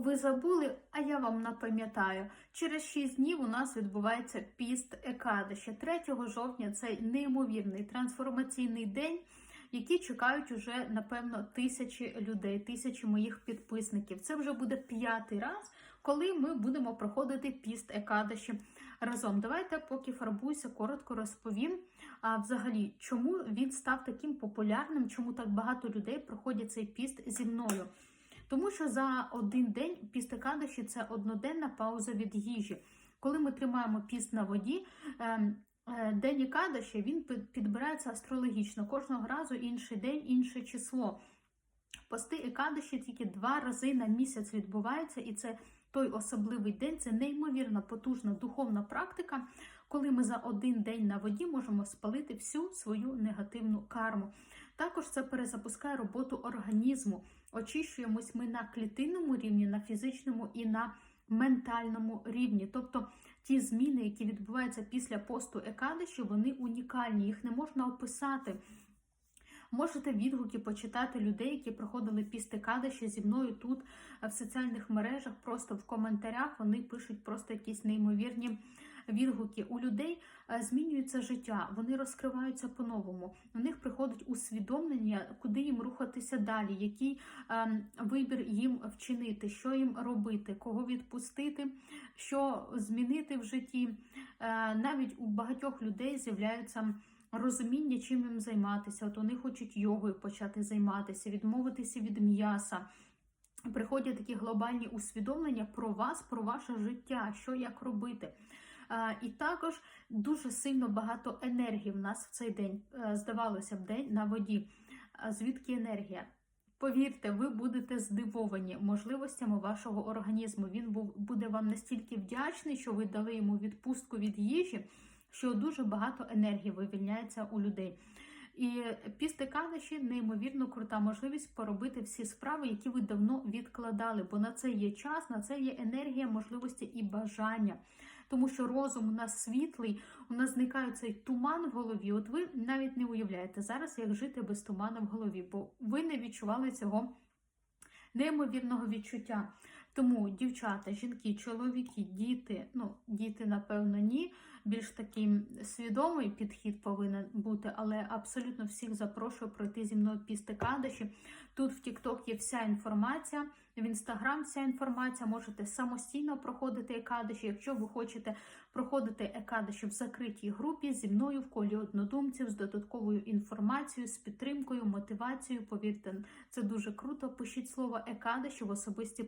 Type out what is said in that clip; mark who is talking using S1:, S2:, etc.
S1: ви забули, а я вам напам'ятаю. Через 6 днів у нас відбувається піст Екадиші. 3 жовтня цей неймовірний трансформаційний день, який чекають уже, напевно, тисячі людей, тисячі моїх підписників. Це вже буде п'ятий раз, коли ми будемо проходити піст Екадиші разом. Давайте, поки фарбуюся, коротко розповім. А взагалі, чому він став таким популярним, чому так багато людей проходять цей піст зі мною. Тому що за один день пістикадощі це одноденна пауза від їжі. Коли ми тримаємо піст на воді, день і день він підбирається астрологічно. Кожного разу інший день, інше число. Пости і Екадиші тільки два рази на місяць відбуваються, і це той особливий день, це неймовірно потужна духовна практика, коли ми за один день на воді можемо спалити всю свою негативну карму. Також це перезапускає роботу організму. Очищуємось ми на клітинному рівні, на фізичному і на ментальному рівні. Тобто ті зміни, які відбуваються після посту Екадиші, вони унікальні, їх не можна описати. Можете відгуки почитати людей, які проходили пісти Кадиші зі мною тут е, в соціальних мережах, просто в коментарях. Вони пишуть просто якісь неймовірні відгуки. У людей е, змінюється життя, вони розкриваються по-новому. У них приходить усвідомлення, куди їм рухатися далі, який ем, вибір їм вчинити, що їм робити, кого відпустити, що змінити в житті. Е, Навіть у багатьох людей з'являються розуміння, чим їм займатися. От вони хочуть йогою почати займатися, відмовитися від м'яса. Приходять такі глобальні усвідомлення про вас, про ваше життя, що як робити. І також дуже сильно багато енергії в нас в цей день. Е, Здавалося б, день на воді. Звідки енергія? Повірте, ви будете здивовані можливостями вашого організму. Він буде вам настільки вдячний, що ви дали йому відпустку від їжі, що дуже багато енергії вивільняється у людей. І пісти кадиші неймовірно крута можливість поробити всі справи, які ви давно відкладали, бо на це є час, на це є енергія, можливості і бажання. Тому що розум у нас світлий, у нас зникає цей туман в голові. От ви навіть не уявляєте зараз, як жити без туману в голові, бо ви не відчували цього неймовірного відчуття. Тому дівчата, жінки, чоловіки, діти, ну, діти, напевно, ні. Більш такий свідомий підхід повинен бути, але абсолютно всіх запрошую пройти зі мною пісти кадиші. Тут в TikTok є вся інформація, в Instagram вся інформація. Можете самостійно проходити екадиші. Якщо ви хочете проходити екадиші в закритій групі зі мною в колі однодумців, з додатковою інформацією, з підтримкою, мотивацією. Повірте, це дуже круто. Пишіть слово екадиші в особисті